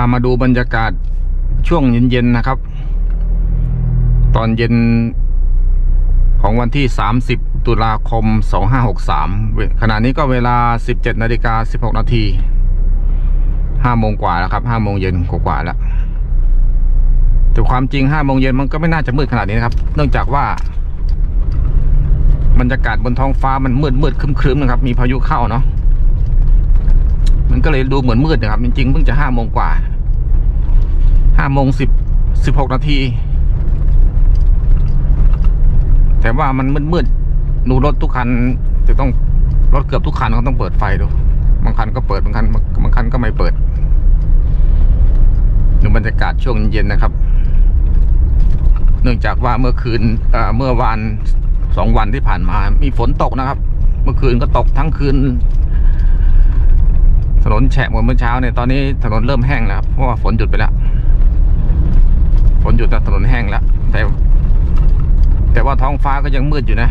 ามาดูบรรยากาศช่วงเย็นๆนะครับ ตอนเย็นของวันที่ 30 ตุลาคม 2563 ขณะนี้ก็เวลา 17นาฬิกา16นาที5โมงกว่าแล้วครับ5โมงเย็นกว่าแล้วแต่ความจริง5โมงเย็นมันก็ไม่น่าจะมืดขนาดนี้นะครับ เนื่องจากว่าบรรยากาศบนท้องฟ้ามันมืดมืดๆครึ้มๆนะครับ มีพายุเข้าเนาะ มันก็เลยดูเหมือนมืดนะครับ จริงๆเพิ่งจะห้าโมงกว่าห้าโมงสิบสิบหกนาทีแต่ว่ามันมืดๆดูรถทุกคันจะต้องรถเกือบทุกคันเขาต้องเปิดไฟดู บางคันก็เปิดบางคันบางคันก็ไม่เปิดดูบรรยากาศช่วงเย็นนะครับ เนื่องจากว่าเมื่อคืนเมื่อวานสองวันที่ผ่านมา มีฝนตกนะครับ เมื่อคืนก็ตกทั้งคืน นนแฉะหมดเมื่อเช้าเนี่ยตอนนี้ถนนเริ่มแห้งแล้วครับเพราะว่าฝนหยุดไปแล้วฝนหยุดแล้วถนนแห้งแล้วแต่ แต่ว่าท้องฟ้าก็ยังมืดอยู่นะ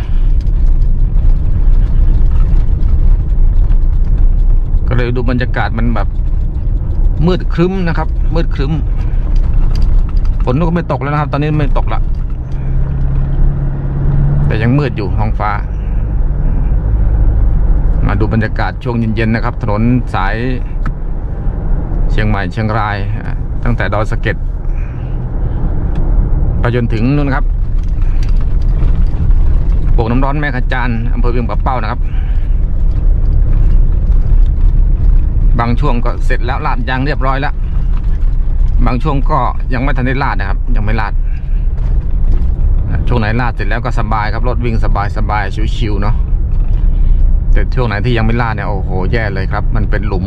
ก็เลยดูบรรยากาศมันแบบ มืดครึ้มนะครับ มืดครึ้มฝนก็ไม่ตกแล้วนะครับ ตอนนี้ไม่ตกละแต่ยังมืดอยู่ท้องฟ้า มาดูบรรยากาศช่วงเย็นๆนะครับ ถนนสายเชียงใหม่เชียงราย ตั้งแต่ดอยสะเก็ดไปจนถึงนู่นครับโป่งน้ำร้อนแม่ขจานอำเภอเวียงปะเป้านะครับ บางช่วงก็เสร็จแล้วลาดยางเรียบร้อยแล้ว บางช่วงก็ยังไม่ทันได้ลาดนะครับ ยังไม่ลาด ช่วงไหนลาดเสร็จแล้วก็สบายครับรถวิ่งสบายสบายชิวๆเนาะ แต่ช่วงไหนที่ยังไม่ลาดเนี่ยโอ้โหแย่เลยครับ มันเป็นหลุม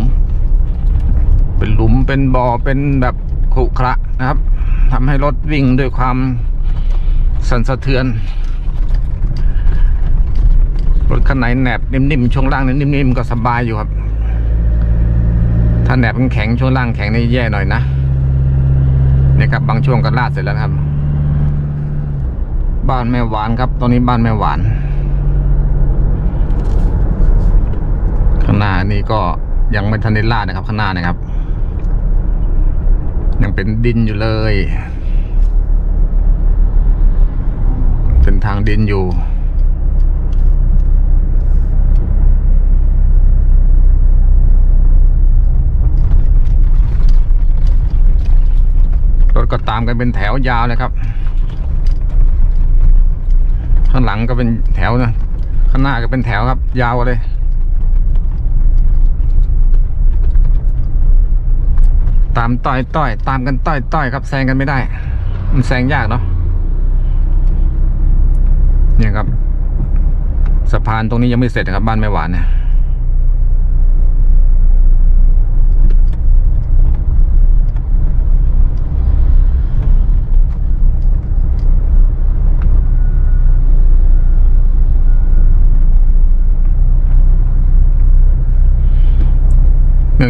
เป็นหลุมเป็นบ่อเป็นแบบขรุขระนะครับทำให้รถวิ่งด้วยความสั่นสะเทือนรถคันไหนแหนบนิ่มๆช่วงล่างนิ่มๆก็สบายอยู่ครับ ถ้าแหนบแข็งช่วงล่างแข็งนี่แย่หน่อยนะเนี่ยครับบางช่วงก็ลาดเสร็จแล้วครับ บ้านแม่หวานครับ ตอนนี้บ้านแม่หวาน ข้างหน้านี่ก็ยังไม่ทันได้ลาดนะครับข้างหน้านะครับ ยังเป็นดินอยู่เลยเป็นทางดินอยู่รถก็ตามกันเป็นแถวยาวเลยครับ ข้างหลังก็เป็นแถวนะ ข้างหน้าก็เป็นแถวครับ ยาวเลย ตามต่อยต่อยตามกันต่อยต่อยครับแซงกันไม่ได้ มันแซงยากเนาะเนี่ยครับ สะพานตรงนี้ยังไม่เสร็จนะครับบ้านแม่หวานเนี่ย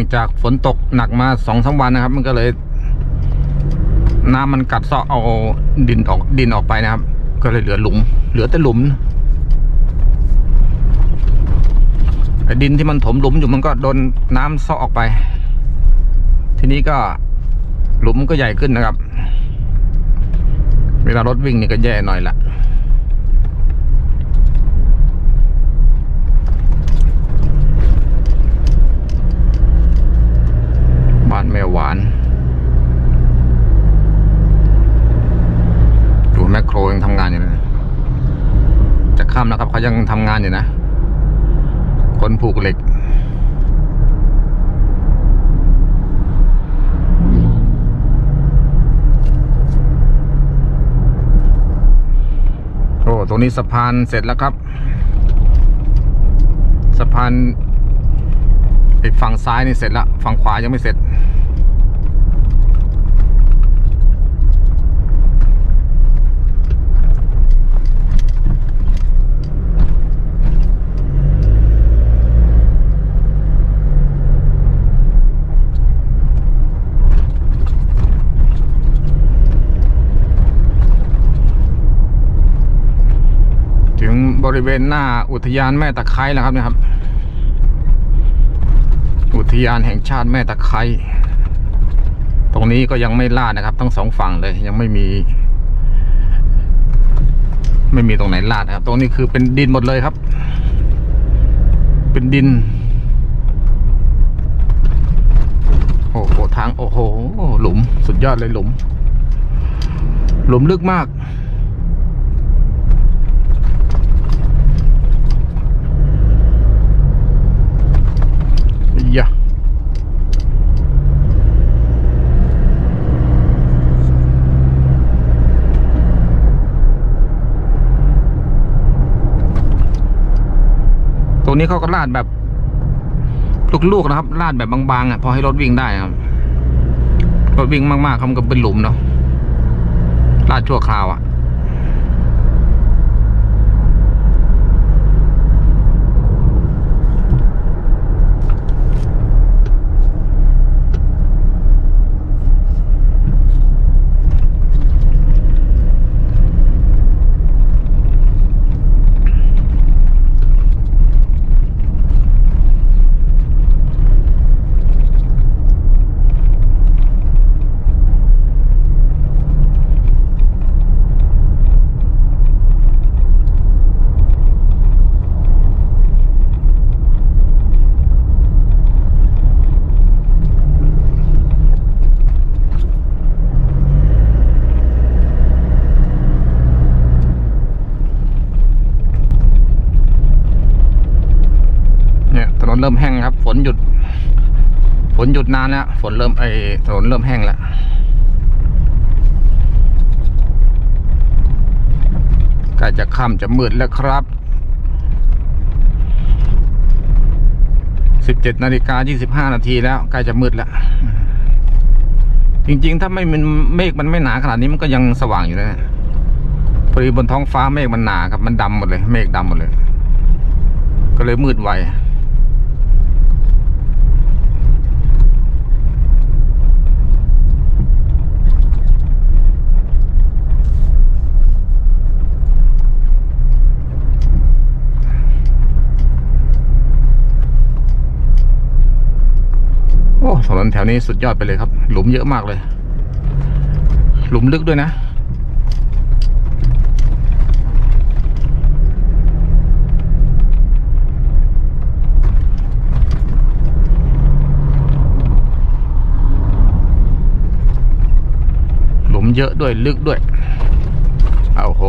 องจากฝนตกหนักมาสองสามวันนะครับ มันก็เลย น้ำมันกัดเซาะเอาดินออกดินออกไปนะครับ ก็เลยเหลือหลุม เหลือแต่หลุมไอ้ดินที่มันถมหลุมอยู่มันก็โดนน้ำเซาะออกไป ทีนี้ก็หลุมก็ใหญ่ขึ้นนะครับ เวลารถวิ่งนี่ก็แย่หน่อยละบ้านแม่หวาน ดูแมค โครยังทำงานอยู่นะจะข้ามนะครับเขายังทำงานอยู่นะ คนผูกเหล็กโอ้ตรงนี้สะพานเสร็จแล้วครับ สะพานไอ้ฝั่งซ้ายนี่เสร็จแล้วฝั่งขวายังไม่เสร็จ ถึง บริเวณหน้าอุทยานแม่ตะไคร้แล้วครับเนะครับ อุทยานแห่งชาติแม่ตะไคร้ตรงนี้ก็ยังไม่ลาดนะครับ ทั้งสองฝั่งเลยยังไม่มี ไม่มีตรงไหนลาดนะครับ ตรงนี้คือเป็นดินหมดเลยครับ เป็นดิน โอ้โหทางโอ้โหหลุมสุดยอดเลยหลุม หลุมลึกมาก ยะต รงนี้เขาก็ลาดแบบลูกๆนะครับ ลาดแบบบางๆอะพอให้รถวิ่งได้ครับรถวิ่งมากๆเขามันก็เป็นหลุมเนาะลาดชั่วคราวอะ เนี่ยถนนเริ่มแห้งครับ ฝนหยุด ฝนหยุดนานแล้ว ฝนเริ่มไอถนนเริ่มแห้งแล้วใกล้จะค่ำจะมืดแล้วครับสิบเจ็ดนาฬิกายี่สิบห้านาทีแล้วใกล้จะมืดแล้ว จริง ๆ ถ้าไม่มันเมฆมันไม่หนาขนาดนี้มันก็ยังสว่างอยู่นะพอดีบนท้องฟ้าเมฆมันหนาครับ มันดำหมดเลย เมฆดำหมดเลย ก็เลยมืดไว โอ้ถนนแถวนี้สุดยอดไปเลยครับ หลุมเยอะมากเลย หลุมลึกด้วยนะ หลุมเยอะด้วยลึกด้วยเอาโห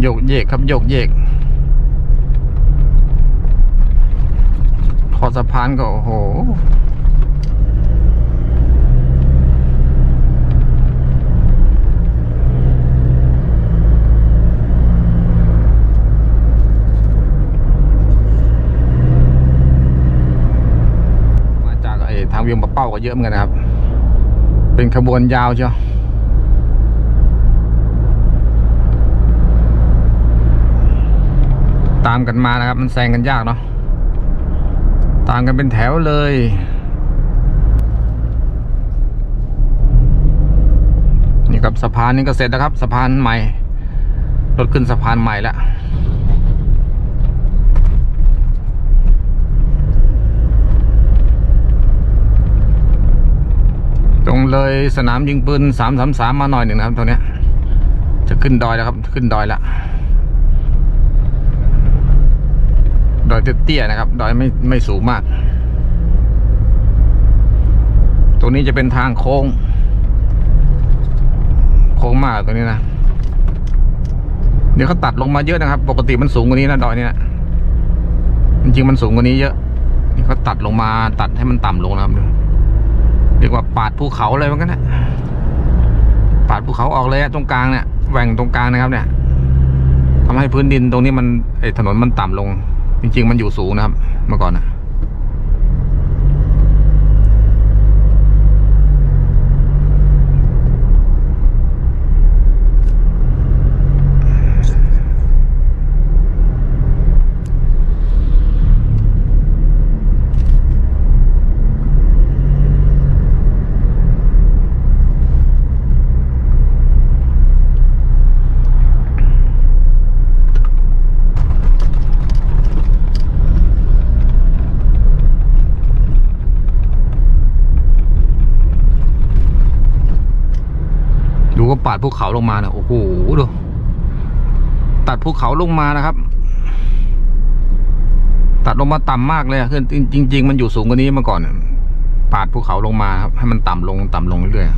โยกเยกครับโยกเยก ค อสะพานก็โอ้โหมาจากไอ้ทางเวียงปะเป้าก็เยอะเหมือนกันนะครับ เป็นขบวนยาวเชียวตามกันมานะครับ มันแซงกันยากเนาะ ต่างกันเป็นแถวเลย นี่ครับสะพานนี้ก็เสร็จแล้วครับ สะพานใหม่ รถขึ้นสะพานใหม่แล้วตรงเลยสนามยิงปืนสามสามสามมาหน่อยหนึ่งนะครับตรงเนี้ยจะขึ้นดอยแล้วครับ ขึ้นดอยแล้ว ดอยเตี้ยๆนะครับ ดอยไม่ไม่สูงมาก ตรงนี้จะเป็นทางโค้ง โค้งมากตรงนี้นะ เดี๋ยวเขาตัดลงมาเยอะนะครับ ปกติมันสูงกว่านี้นะดอยนี้นะจริงๆมันสูงกว่านี้เยอะนี่เขาตัดลงมาตัดให้มันต่ำลงนะครับเรียกว่าปาดภูเขาเลยมันกันนะปาดภูเขาออกเลยตรงกลางเนี่ยแหว่งตรงกลางนะครับเนี่ยทำให้พื้นดินตรงนี้มันไอถนนมันต่ำลง จริง ๆ มันอยู่สูงนะครับ เมื่อก่อนนะ ว่าปาดภูเขาลงมาเนี่ยโอ้โหดูตัดภูเขาลงมานะครับ ตัดลงมาต่ำมากเลยคือจริงๆมันอยู่สูงกว่านี้มาก่อนปาดภูเขาลงมาครับให้มันต่ำลงต่ำลงเรื่อยๆ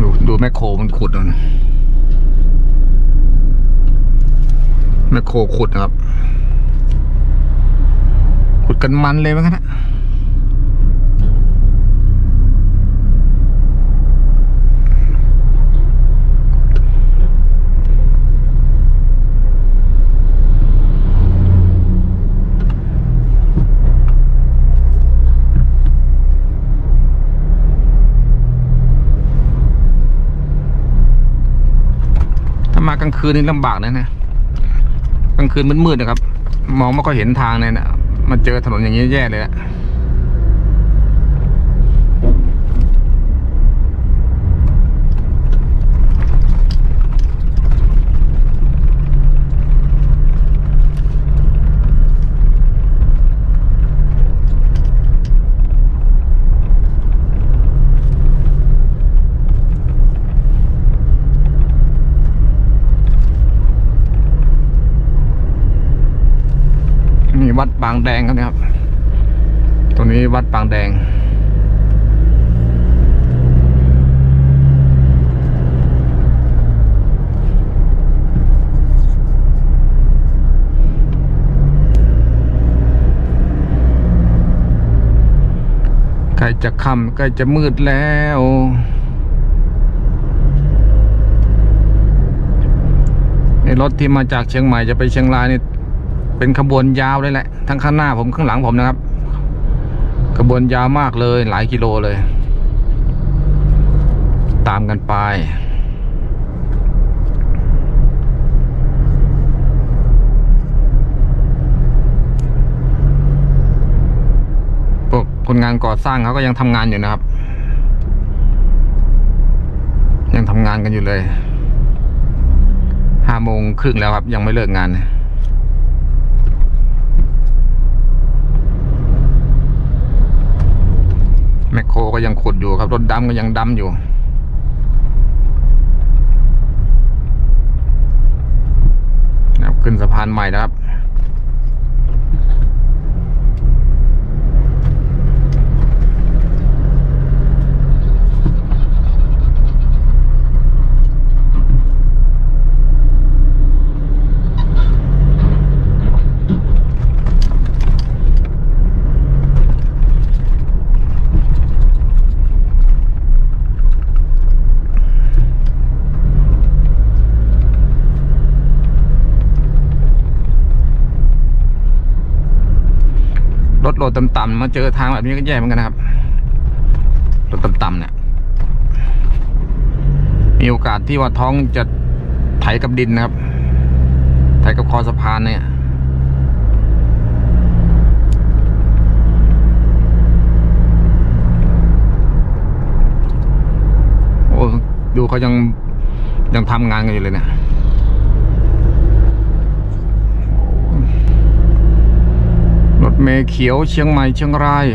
ดูดูแมคโครมันขุดมันแมคโครขุดนะครับ ขุดกันมันเลยมั้งนะากลางคืนนี่ลำบากนะนะกลางคืนมืดๆนะครับ มองไม่ค่อยเห็นทางเลยนะมาเจอถนนอย่างนี้แย่เลยอะ บางแดงครับนี่ครับ ตรงนี้วัดบางแดง ใกล้จะค่ำใกล้จะมืดแล้วในรถที่มาจากเชียงใหม่จะไปเชียงรายนี่ เป็นขบวนยาวเลยแหละ ทั้งข้างหน้าผมข้างหลังผมนะครับ ขบวนยาวมากเลยหลายกิโลเลย ตามกันไปพวกคนงานก่อสร้างเขาก็ยังทำงานอยู่นะครับ ยังทำงานกันอยู่เลยห้าโมงครึ่งแล้วครับ ยังไม่เลิกงานแมคโครก็ยังขุดอยู่ครับรถดำก็ยังดำอยู่นะครับขึ้นสะพานใหม่นะครับ รถโหลดต่ำๆมาเจอทางแบบนี้ก็แย่เหมือนกันนะครับ รถต่ำๆเนี่ย มีโอกาสที่ว่าท้องจะไถกับดินนะครับ ไถกับคอสะพานเนี่ยโอ้ดูเขายังยังทำงานกันอยู่เลยเนี่ย รถ เมเขียวเชียงใหม่เชียงราย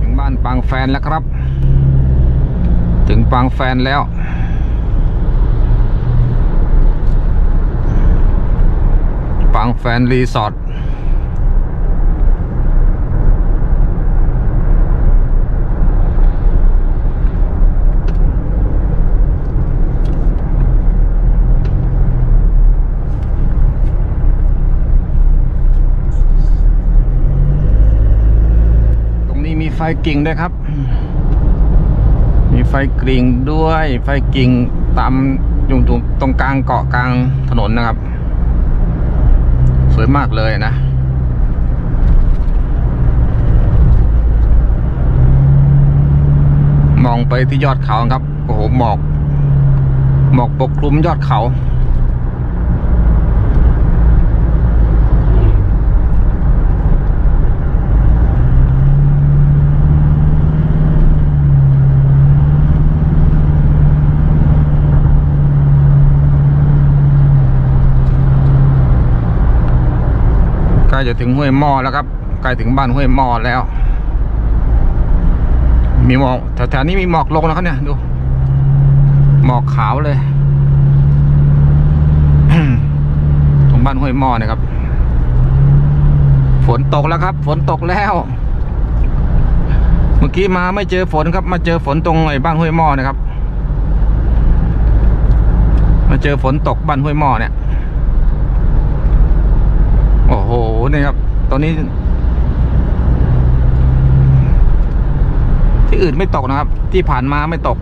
ถึงบ้านปางแฟนแล้วครับ ถึงปางแฟนแล้วปางแฟนรีสอร์ทตรงนี้มีไฟ กิ่งด้วยครับ มีไฟกริ่งด้วย ไฟกิ่งตามอยู่ตรงตรงกลางเกาะกลางถนนนะครับ สวยมากเลยนะมองไปที่ยอดเขาครับ โอ้โห หมอก หมอกปกคลุมยอดเขา จะถึงห้วยหม้อแล้วครับใกล้ถึงบ้านห้วยหม้อแล้ว มีหมอกแถวๆนี้มีหมอกลงแล้วครับเนี่ยดูหมอกขาวเลยตรงบ้านห้วยหม้อเนะครับ ฝนตกแล้วครับ ฝนตกแล้วเมื่อกี้มาไม่เจอฝนครับ มาเจอฝนตรงไอ้บ้านห้วยหม้อนะครับ มาเจอฝนตกบ้านห้วยหม้อเนี่ย โอ้โหนี่ครับ ตอนนี้ ที่อื่นไม่ตกนะครับ ที่ผ่านมาไม่ตก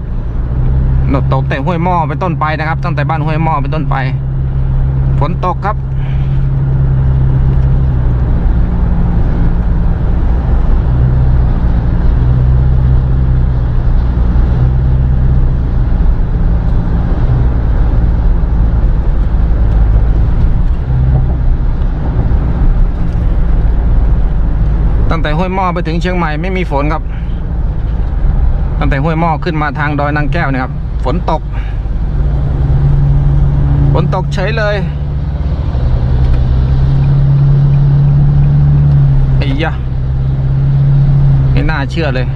ตกแต่ห้วยหม้อเป็นต้นไปนะครับ ตั้งแต่บ้านห้วยหม้อเป็นต้นไป ฝนตกครับ ตั้งแต่ห้วยหม้อไปถึงเชียงใหม่ไม่มีฝนครับ ตั้งแต่ห้วยหม้อขึ้นมาทางดอยนางแก้วเนี่ยครับ ฝนตก ฝนตกเฉยเลยไอ้ยะไม่น่าเชื่อเลย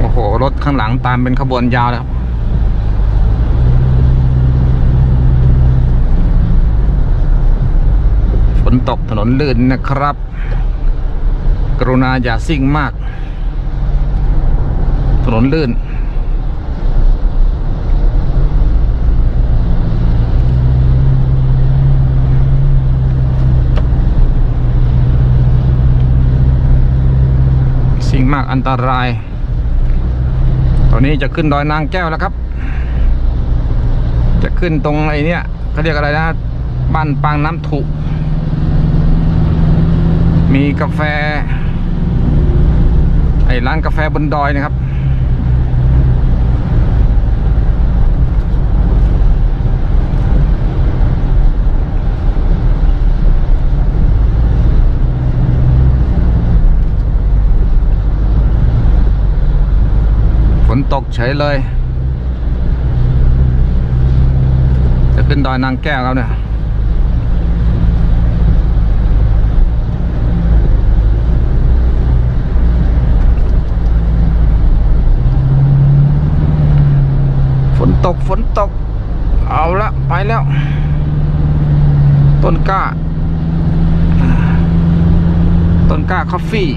โอ้โห รถข้างหลัง ตามเป็นขบวนยาวเลยครับฝนตกถนนลื่นนะครับ กรุณาอย่าซิ่งมาก ถนนลื่น สิ่งมากอันตราย ตอนนี้จะขึ้นดอยนางแก้วแล้วครับ จะขึ้นตรงไอ้นี่เขาเรียกอะไรนะบ้านปางน้ำถุ มีกาแฟ ไอ้ร้านกาแฟบนดอยนะครับ นตกเฉยเลย จะขึ้นดอยนางแก้วครับเนี่ยฝนตกฝนตก เอาละไปแล้ว ต้นกล้า ต้นกล้าคอฟฟี่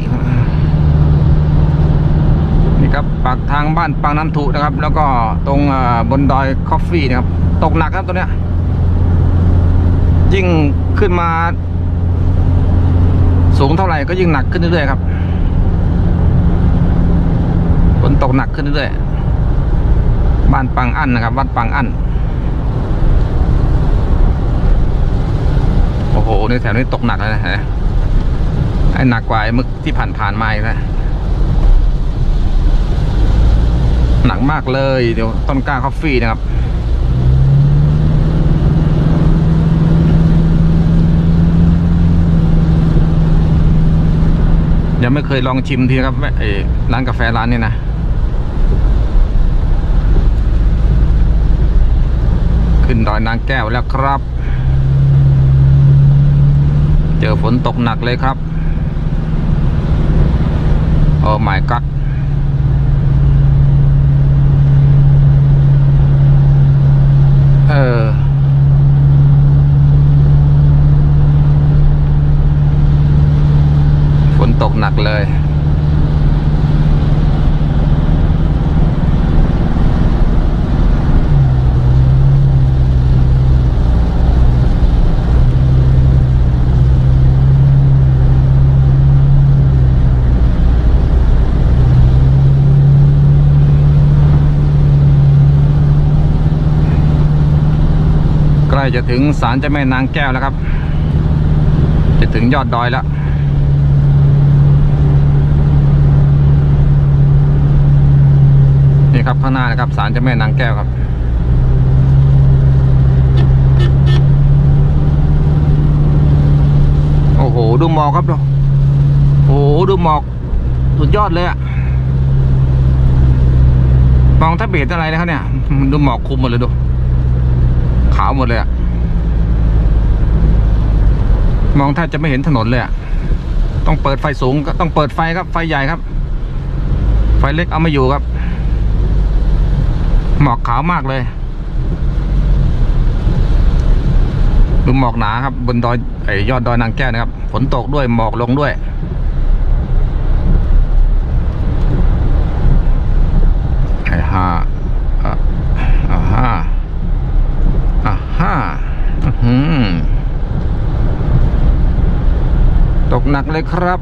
ครับปากทางบ้านปางน้ำถุนะครับ แล้วก็ตรงบนดอยคอฟฟี่นะครับ ตกหนักครับตัวเนี้ยยิ่งขึ้นมา สูงเท่าไหร่ก็ยิ่งหนักขึ้นเรื่อยๆครับฝนตกหนักขึ้นเรื่อยๆบ้านปังอั้นนะครับวัดปังอั้นโอ้โหในแถวนี้ตกหนักเลยนะฮะไอ้หนักกว่าไอ้มึกที่ผ่านๆมาอีกนะ หนักมากเลยเดี๋ยวต้นกล้าคอฟฟี่นะครับยังไม่เคยลองชิมทีนะครับแม่เอ่อร้านกาแฟร้านนี้นะขึ้นดอยนางแก้วแล้วครับ เจอฝนตกหนักเลยครับโอ้ my god เออ ฝนตกหนักเลย ใกล้ จะถึงศาลเจ้าแม่นางแก้วแล้วครับ จะถึงยอดดอยแล้วนี่ครับข้างหน้านะครับศาลเจ้าแม่นางแก้วครับโอ้โหดูหมอกครับดูโอ้โหดูหมอกสุดยอดเลยอะมองถ้าเบสอะไรนะครับเนี่ย ดูหมอกคลุมหมดเลยดู ขาวหมดเลยอะ มองแทบจะไม่เห็นถนนเลยอะต้องเปิดไฟสูงก็ต้องเปิดไฟครับ ไฟใหญ่ครับ ไฟเล็กเอาไม่อยู่ครับ หมอกขาวมากเลยดูหมอกหนาครับ บนดอยไอยอดดอยนางแก้วนะครับ ฝนตกด้วยหมอกลงด้วยไอ้ห้าอะอ่าห้าอ่าห้าอื้อหือตก หนักเลยครับ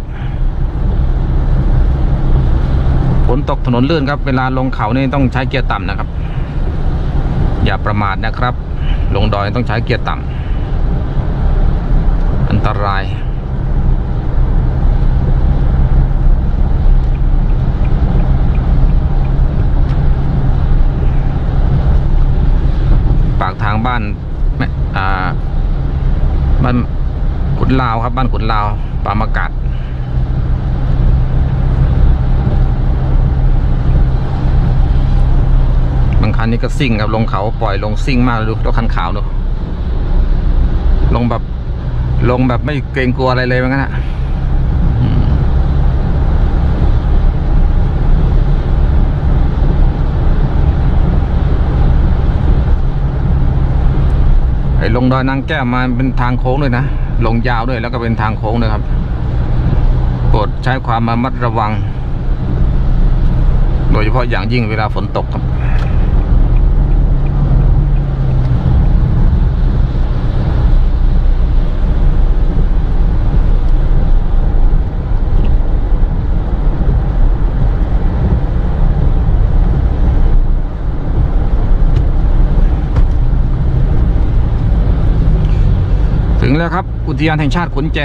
ฝนตกถนนลื่นครับ เวลาลงเขานี่ต้องใช้เกียร์ต่ำนะครับ อย่าประมาทนะครับ ลงดอยต้องใช้เกียร์ต่ำอันตรายปากทางบ้านแม่อ่าบ้านขุนลาวครับ บ้านขุนลาว ปามากาศบางคันนี้ก็ซิ่งครับลงเขาปล่อยลงซิ่งมากดูรถคันขาวดูลงแบบลงแบบไม่เกรงกลัวอะไรเลยเหมือนกันะไอ้ลงดอยนางแก้วมาเป็นทางโค้งด้วยนะ ลงยาวด้วยแล้วก็เป็นทางโค้งนะครับโปรดใช้ความระมัดระวัง โดยเฉพาะอย่างยิ่งเวลาฝนตกครับ ถึงแล้วครับ อุทยานแห่งชาติขุนแจ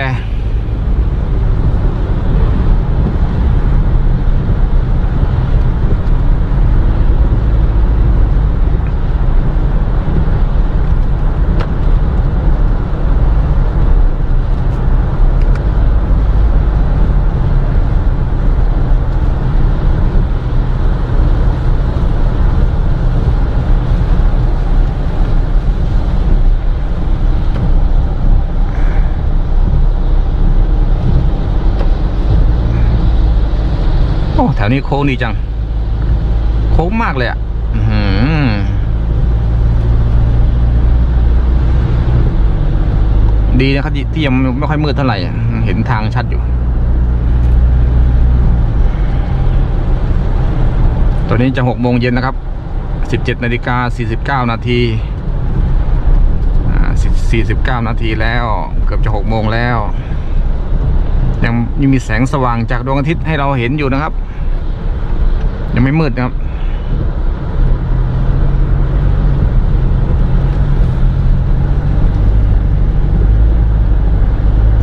วนี้โค้งดีจัง โค้งมากเลยอะดีนะครับที่ยังไม่ค่อยมืดเท่าไหร่ เห็นทางชัดอยู่ ตอนนี้จะหกโมงเย็นนะครับสิบเจ็ดนาฬิกาสี่สิบเก้านาทีสี่สิบเก้านาทีแล้ว เกือบจะหกโมงแล้ว ยังยังมีแสงสว่างจากดวงอาทิตย์ให้เราเห็นอยู่นะครับ ไม่มืดนะครับ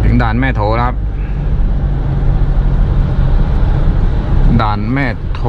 ถึงด่านแม่โถนะครับ ด่านแม่โถ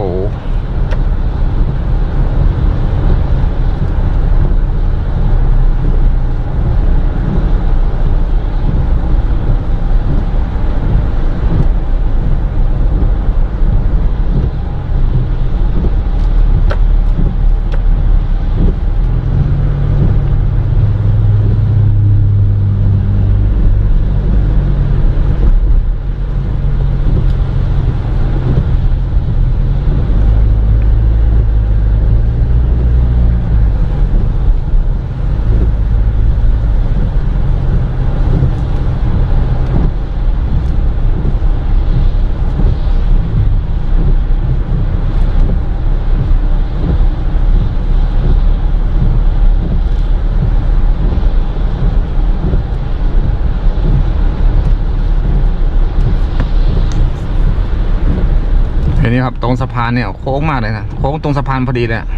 รับตรงสะพานเนี่ยโค้งมากเลยนะโค้งตรงสะพานพอดีเลยอะ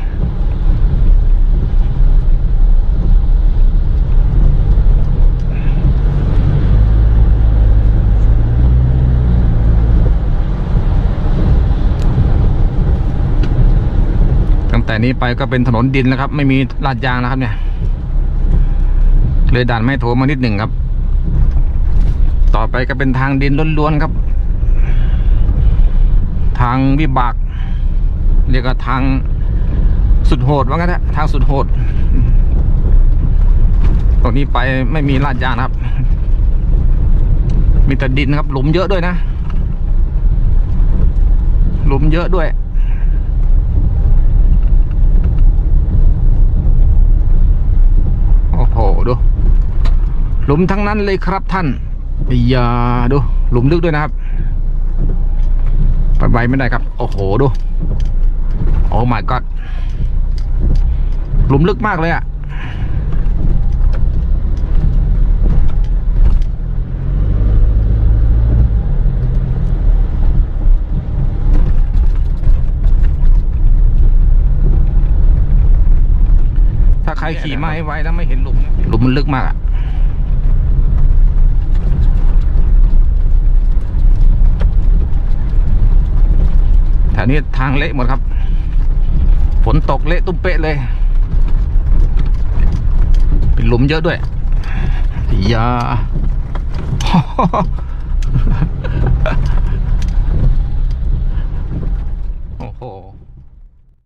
แต่นี้ไปก็เป็นถนนดินแล้วครับ ไม่มีลาดยางนะครับ เนี่ย เลยด่านไม่โถมานิดหนึ่งครับ ต่อไปก็เป็นทางดินล้วนๆครับางวิบาก เรียกว่าทางสุดโหดว่างั้นนะทางสุดโหด ตรงนี้ไปไม่มีลาดยางครับ มีแต่ดินครับ หลุมเยอะด้วยนะ หลุมเยอะด้วยโอ้โหดู หลุมทั้งนั้นเลยครับท่านอย่าดู หลุมลึกด้วยนะครับ ไปไวไม่ได้ครับ โอ้โหดู โอ้ my god หลุมลึกมากเลยอะถ้าใครขี่มาให้ไว้แล้วไม่เห็นหลุมหลุมมันลึกมากอะ แถวนี้ทางเละหมดครับ ฝนตกเละตุ้มเป๊ะเลยเป็นหลุมเยอะด้วยย่า